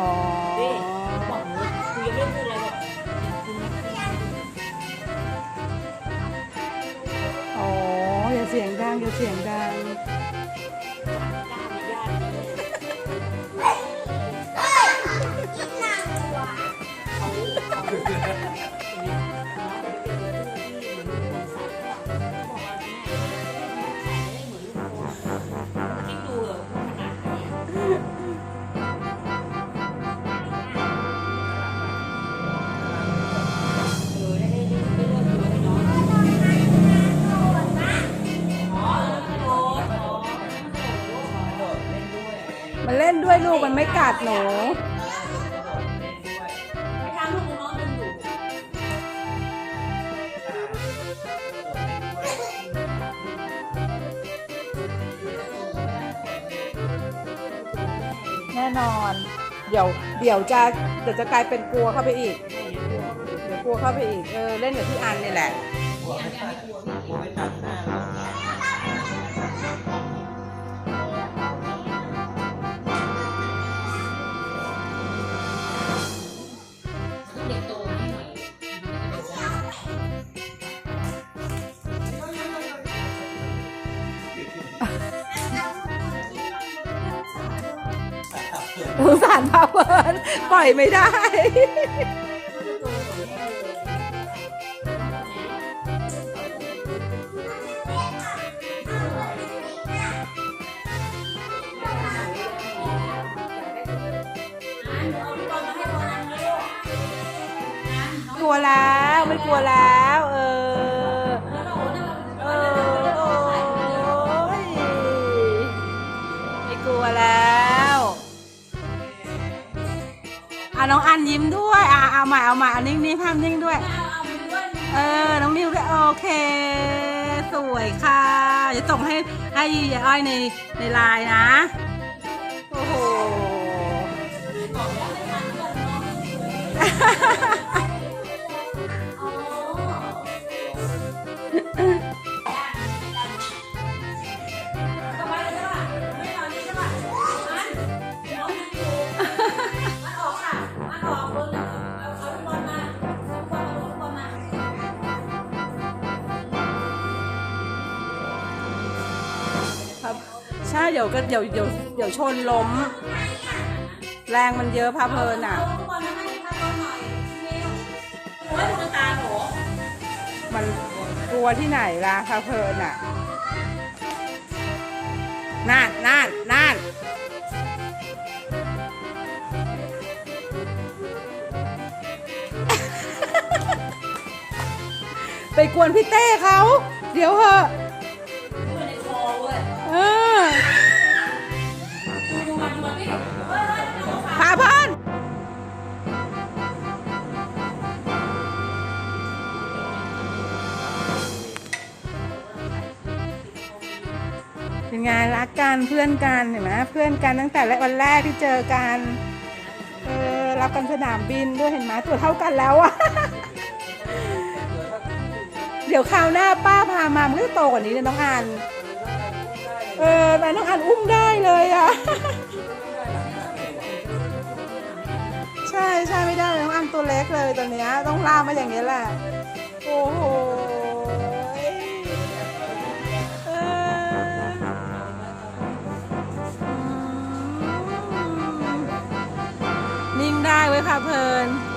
อ๋อเฮ้ยบอกหนูกูยังไม่พูดอะไรบอกอ๋ออย่าเสียงดังอย่าเสียงดัง มันเล่นด้วยลูกมันไม่กัดหนูไปทำให้น้องมันอยู่แน่นอน เดี๋ยว เดี๋ยวจะเดี๋ยวจะกลายเป็นกลัวเข้าไปอีก เดี๋ยวกลัวเข้าไปอีก เออ เล่นกับพี่อันนี่แหละเด็ สงสารพาเพลินปล่อยไม่ได้ กลัวแล้วไม่กลัวแล้ว อะน้องอันยิ้มด้วยอะเอาใหม่เอาใหม่เอานิ่งนิ่งภาพนิ่งด้วย เออ น้องนิวด้วยโอเค สวยค่ะจะส่งให้ให้ยายอ้อยในในไลน์นะ โอ้โห ใช่เดี๋ยวก็เดี๋ยวเดี๋ยวเดี๋ยวชนล้ม แรงมันเยอะพาเพลินอะมันกลัวที่ไหนล่ะพาเพลินอะนั่นนั่นนั่นไปกวนพี่เต้เขา เดี๋ยวเหอะ เป็นไงรักกันเพื่อนกันเห็นไหมเพื่อนกันตั้งแต่แวันแรกที่เจอกันเออรักกันสนามบินด้วยเห็นไหมตัวเท่ากันแล้วอะเดี๋ยวคราวหน้าป้าพามามันก็จะโตกว่านี้เลยน้องอันเออแต่น้องอันอุ้มได้เลยอะใช่ใช่ไม่ได้น้องอันตัวเล็กเลยตอนเนี้ยต้องลากมาอย่างนี้แหละโอ้โห ค่ะเพลิน